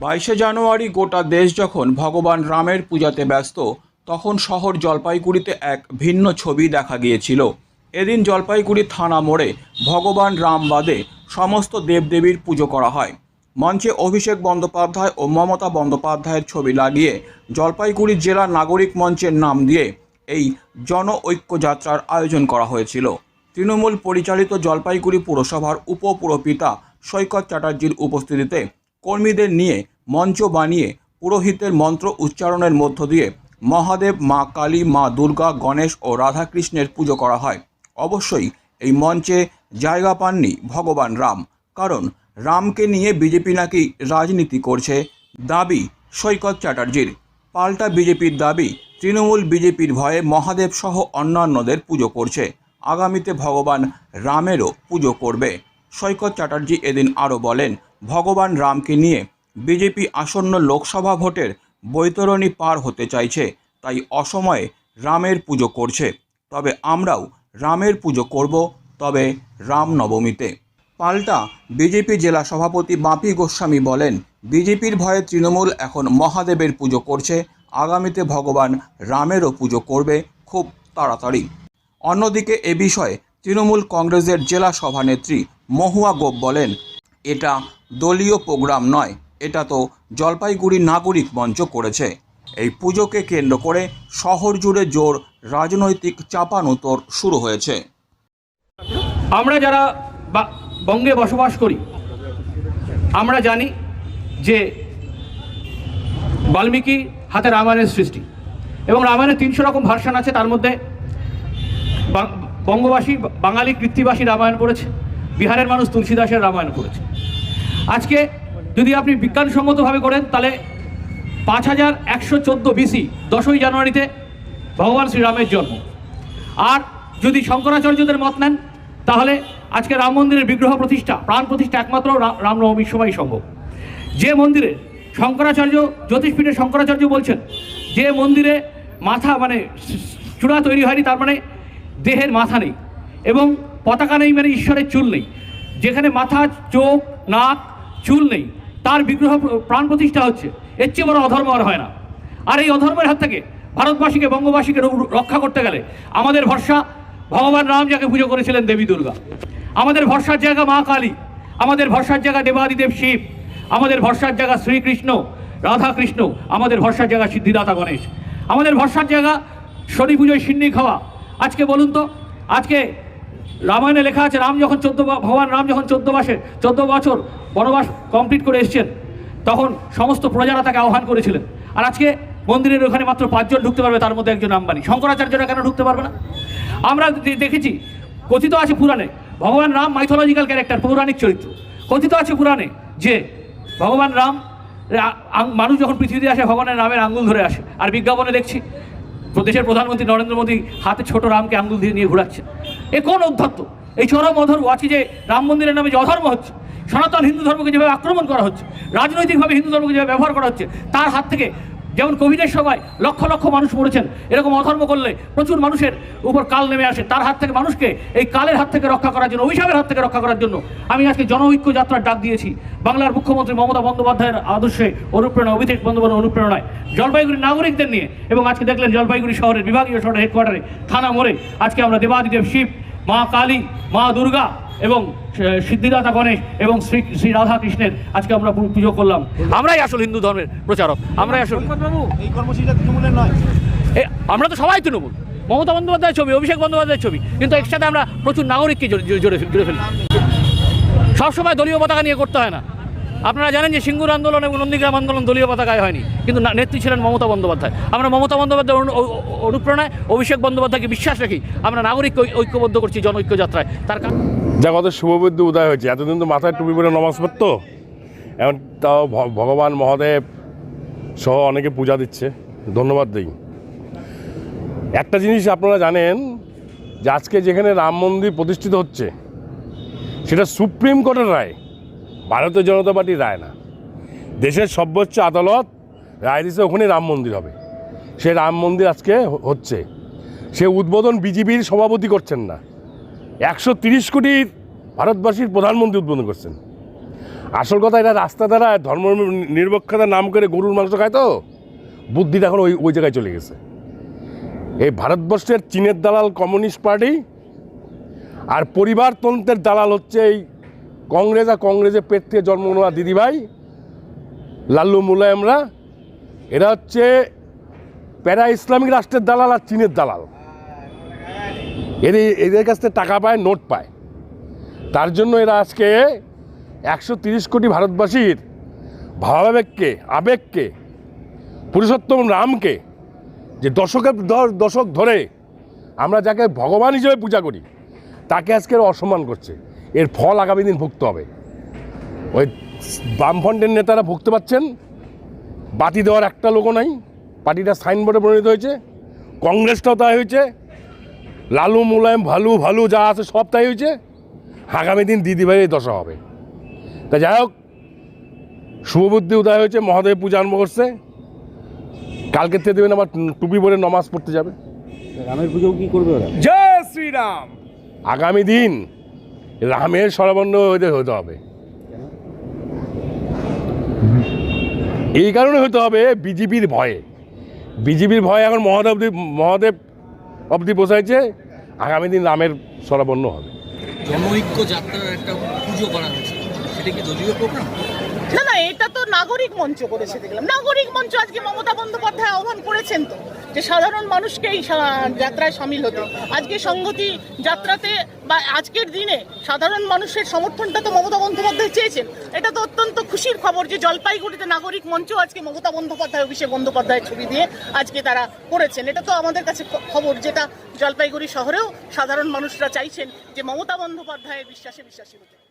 বাইশে জানুয়ারি গোটা দেশ যখন ভগবান রামের পূজাতে ব্যস্ত, তখন শহর জলপাইগুড়িতে এক ভিন্ন ছবি দেখা গিয়েছিল। এদিন জলপাইগুড়ি থানা মোড়ে ভগবান রাম বাদে সমস্ত দেবদেবীর পুজো করা হয়। মঞ্চে অভিষেক বন্দ্যোপাধ্যায় ও মমতা বন্দ্যোপাধ্যায়ের ছবি লাগিয়ে জলপাইগুড়ি জেলা নাগরিক মঞ্চের নাম দিয়ে এই জন ঐক্য যাত্রার আয়োজন করা হয়েছিল। তৃণমূল পরিচালিত জলপাইগুড়ি পুরসভার উপপুরপিতা সৈকত চ্যাটার্জির উপস্থিতিতে কর্মীদের নিয়ে মঞ্চ বানিয়ে পুরোহিতের মন্ত্র উচ্চারণের মধ্য দিয়ে মহাদেব, মা কালী, মা দুর্গা, গণেশ ও রাধাকৃষ্ণের পুজো করা হয়। অবশ্যই এই মঞ্চে জায়গা পাননি ভগবান রাম, কারণ রামকে নিয়ে বিজেপি নাকি রাজনীতি করছে দাবি সৈকত চ্যাটার্জির। পাল্টা বিজেপির দাবি তৃণমূল বিজেপির ভয়ে মহাদেব সহ অন্যান্যদের পুজো করছে। আগামীতে ভগবান রামেরও পুজো করবে। সৈকত চ্যাটার্জি এদিন আরও বলেন ভগবান রামকে নিয়ে বিজেপি আসন্ন লোকসভা ভোটের বৈতরণী পার হতে চাইছে, তাই অসময়ে রামের পুজো করছে। তবে আমরাও রামের পুজো করব, তবে রামনবমীতে। পাল্টা বিজেপি জেলা সভাপতি বাপি গোস্বামী বলেন, বিজেপির ভয়ে তৃণমূল এখন মহাদেবের পুজো করছে, আগামীতে ভগবান রামেরও পুজো করবে খুব তাড়াতাড়ি। অন্যদিকে এ বিষয়ে তৃণমূল কংগ্রেসের জেলা সভানেত্রী মহুয়া গোপ বলেন এটা দলীয় প্রোগ্রাম নয়, এটা তো জলপাইগুড়ি নাগরিক মঞ্চ করেছে। এই পুজোকে কেন্দ্র করে শহর জুড়ে জোর রাজনৈতিক চাপানুতর শুরু হয়েছে। আমরা যারা বঙ্গে বসবাস করি, আমরা জানি যে বাল্মীকি হাতে রামায়ণের সৃষ্টি এবং রামায়ণের তিনশো রকম ভার্সন আছে, তার মধ্যে বঙ্গবাসী, বাঙালি কৃত্তিবাসী রামায়ণ পড়েছে। বিহারের মানুষ তুলসীদাসের রামায়ণ করেছে। আজকে যদি আপনি বিজ্ঞানসম্মতভাবে করেন, তাহলে পাঁচ হাজার একশো চোদ্দ বিসি দশই জানুয়ারিতে ভগবান শ্রীরামের জন্ম। আর যদি শঙ্করাচার্যদের মত নেন, তাহলে আজকে রাম মন্দিরের বিগ্রহ প্রতিষ্ঠা, প্রাণ প্রতিষ্ঠা একমাত্র রামনবমীর সময় সম্ভব। যে মন্দিরে শঙ্করাচার্য, জ্যোতিষপীঠের শঙ্করাচার্য বলছেন, যে মন্দিরে মাথা মানে চূড়া তৈরি হয়নি, তার মানে দেহের মাথা নেই। এবং পতাকা নেই মানে ঈশ্বরের চুল নেই। যেখানে মাথা, চোখ, নাক, চুল নেই, তার বিগ্রহ প্রাণ প্রতিষ্ঠা হচ্ছে। এর চেয়ে বড় অধর্ম আর হয় না। আর এই অধর্মের হাত থেকে ভারতবাসীকে, বঙ্গবাসীকে রক্ষা করতে গেলে আমাদের ভরসা, ভগবান রাম যাকে পুজো করেছিলেন দেবী দুর্গা, আমাদের ভরসার জায়গা মা কালী, আমাদের ভরসার জায়গা দেবাদিদেব শিব, আমাদের ভরসার জায়গা শ্রীকৃষ্ণ রাধা কৃষ্ণ আমাদের ভরসার জায়গা সিদ্ধিদাতা গণেশ, আমাদের ভরসার জায়গা শনি পুজোয় সিন্নি খাওয়া। আজকে বলুন তো, আজকে রামায়ণে লেখা আছে, রাম যখন চোদ্দ ভগবান রাম যখন চোদ্দ মাসে, চোদ্দ বছর বনবাস কমপ্লিট করে এসছেন, তখন সমস্ত প্রজারা তাকে আহ্বান করেছিলেন। আর আজকে মন্দিরের ওখানে মাত্র পাঁচজন ঢুকতে পারবে, তার মধ্যে একজন আম্বানি শঙ্করাচার্যরা কেন ঢুকতে পারবে না? আমরা দেখেছি, কথিত আছে পুরাণে, ভগবান রাম মাইথোলজিক্যাল ক্যারেক্টার পৌরাণিক চরিত্র। কথিত আছে পুরাণে যে, ভগবান রাম মানুষ যখন পৃথিবীতে আসে, ভগবানের রামের আঙ্গুল ধরে আসে। আর বিজ্ঞাপনে দেখছি দেশের প্রধানমন্ত্রী নরেন্দ্র মোদী হাতে ছোট রামকে আঙ্গুল দিয়ে নিয়ে ঘোরাচ্ছে এ কোন অধ্যত্ত এই চরম অধর্ম আছে যে রাম মন্দিরের নামে যে অধর্ম হচ্ছে, সনাতন হিন্দু ধর্মকে যেভাবে আক্রমণ করা হচ্ছে, রাজনৈতিকভাবে হিন্দু ধর্মকে যেভাবে ব্যবহার করা হচ্ছে, তার হাত থেকে যেমন কোভিডের সময় লক্ষ লক্ষ মানুষ মরেছেন, এরকম অধর্ম করলে প্রচুর মানুষের উপর কাল নেমে আসে। তার হাত থেকে মানুষকে এই কালের হাত থেকে রক্ষা করার জন্য, অভিশাপের হাত থেকে রক্ষা করার জন্য আমি আজকে জনঐক্য যাত্রার ডাক দিয়েছি। বাংলার মুখ্যমন্ত্রী মমতা বন্দ্যোপাধ্যায়ের আদর্শে অনুপ্রেরণা, অভিষেক বন্দ্যোপাধ্যায়ের অনুপ্রেরণায় জলপাইগুড়ি নাগরিকদের নিয়ে এবং আজকে দেখলেন জলপাইগুড়ি শহরের বিভাগীয় শহরের হেডকোয়ার্টারে থানা মোড়ে আজকে আমরা দেবাদিদেব শিব, মা কালী, মা দুর্গা এবং সিদ্ধিদাতা গণেশ এবং শ্রী শ্রী রাধা কৃষ্ণের আজকে আমরা পুজো করলাম। আমরাই আসল হিন্দু ধর্মের প্রচারক। আমরাই আসল এই কর্মসূচিটা তৃণমূলের নয়। আমরা তো সবাই তৃণমূল। মমতা বন্দ্যোপাধ্যায়ের ছবি অভিষেক বন্দ্যোপাধ্যায়ের ছবি। কিন্তু একসাথে আমরা প্রচুর নাগরিককে জড়ে জড়ে- ফেলি সবসময় দলীয় পতাকা নিয়ে করতে হয় না। আপনারা জানেন যে সিঙ্গুর আন্দোলন এবং নন্দীগ্রাম আন্দোলন দলীয় পতাকায় হয়নি। কিন্তু নেত্রী ছিলেন মমতা বন্দ্যোপাধ্যায়। আমরা মমতা অ- অনুপ্রেরণায় অভিষেক বন্দ্যোপাধ্যায়কে বিশ্বাস রাখি আমরা নাগরিক ঐক্যবদ্ধ করছি জনৈক্য যাত্রায় তার কারণ যা কত শুভবুদ্ধ উদয় হয়েছে। এতদিন তো মাথায় টুপি পরে নমাজ পড়তো। এখন তাও ভগবান, মহাদেব সহ অনেকে পূজা দিচ্ছে। ধন্যবাদ দিই। একটা জিনিস আপনারা জানেন, যে আজকে যেখানে রাম মন্দির প্রতিষ্ঠিত হচ্ছে, সেটা সুপ্রিম কোর্টের রায়। ভারতীয় জনতা পার্টির রায় না। দেশের সর্বোচ্চ আদালত রায় দিয়েছে ওখানে রাম মন্দির হবে। সে রাম মন্দির আজকে হচ্ছে। সে উদ্বোধন বিজেপির সভাপতি করছেন না। একশো তিরিশ কোটির ভারতবাসীর প্রধানমন্ত্রী উদ্বোধন করছেন। আসল কথা এটা রাস্তা দ্বারা ধর্ম নিরপেক্ষতার নাম করে গরুর মাংস খায় তো। বুদ্ধিটা এখন ওই ওই জায়গায় চলে গেছে। এই ভারতবর্ষের চীনের দালাল কমিউনিস্ট পার্টি আর পরিবারতন্ত্রের দালাল হচ্ছে এই কংগ্রেস আর কংগ্রেসের পেট থেকে জন্ম নেওয়া দিদিভাই, লাল্লু মুলায়মরা এরা হচ্ছে প্যারা ইসলামিক রাষ্ট্রের দালাল আর চীনের দালাল। এদের এদের কাছ থেকে টাকা পায়, নোট পায়। তার জন্য এরা আজকে একশো তিরিশ কোটি ভারতবাসীর ভাবাবেগকে, আবেগকে, পুরুষোত্তম রামকে যে দশকের ধর- দশক ধরে আমরা যাকে ভগবান হিসেবে পূজা করি, তাকে আজকে অসম্মান করছে। এর ফল আগামী দিন ভুগতে হবে। ওই বামফ্রন্টের নেতারা ভুগতে পাচ্ছেন বাতি দেওয়ার একটা লোকও নাই, পার্টিটা সাইনবোর্ডে পরিণত হয়েছে, কংগ্রেসটাও তাই হয়েছে লালু মুলায়ম ভালু ভালু যা আছে সব তাই হয়েছে। আগামী দিন দিদিভাইয়ের দশা হবে। তা যাই হোক শুভবুদ্ধি উদয় হয়েছে মহাদেব পূজা আরম্ভ করছে। কালকে থেকে দেবেন আবার টুপি পরে নমাজ পড়তে যাবে। রামের পুজো কি করবে জয় শ্রীরাম! আগামী দিন রামের সরবর্ণ ওদের হতে হবে। এই কারণে হতে হবে বিজেপির ভয়ে। বিজেপির ভয়ে এখন মহাদেব মহাদেব অবধি বসাইছে আগামী দিন রামের সরাবর্ণ হবে। জনৈক্য যাত্রার একটা পুজো করা হয়েছে। সেটা কি দলীয় প্রোগ্রাম না না এটা তো নাগরিক মঞ্চ করেছে দেখলাম। নাগরিক মঞ্চ আজকে মমতা বন্দ্যোপাধ্যায় আহ্বান করেছেন তো। যে সাধারণ মানুষকে এই যাত্রায় সামিল হতে। আজকে সংগতি যাত্রাতে বা আজকের দিনে সাধারণ মানুষের সমর্থনটা তো মমতা বন্দ্যোপাধ্যায় চেয়েছেন। এটা তো অত্যন্ত খুশির খবর যে জলপাইগুড়িতে নাগরিক মঞ্চ আজকে মমতা বন্দ্যোপাধ্যায় অভিষেক বন্দ্যোপাধ্যায়ের ছবি দিয়ে আজকে তারা করেছেন। এটা তো আমাদের কাছে খবর যেটা জলপাইগুড়ি শহরেও সাধারণ মানুষরা চাইছেন যে মমতা বন্দ্যোপাধ্যায়ের বিশ্বাসে বিশ্বাসী হতে।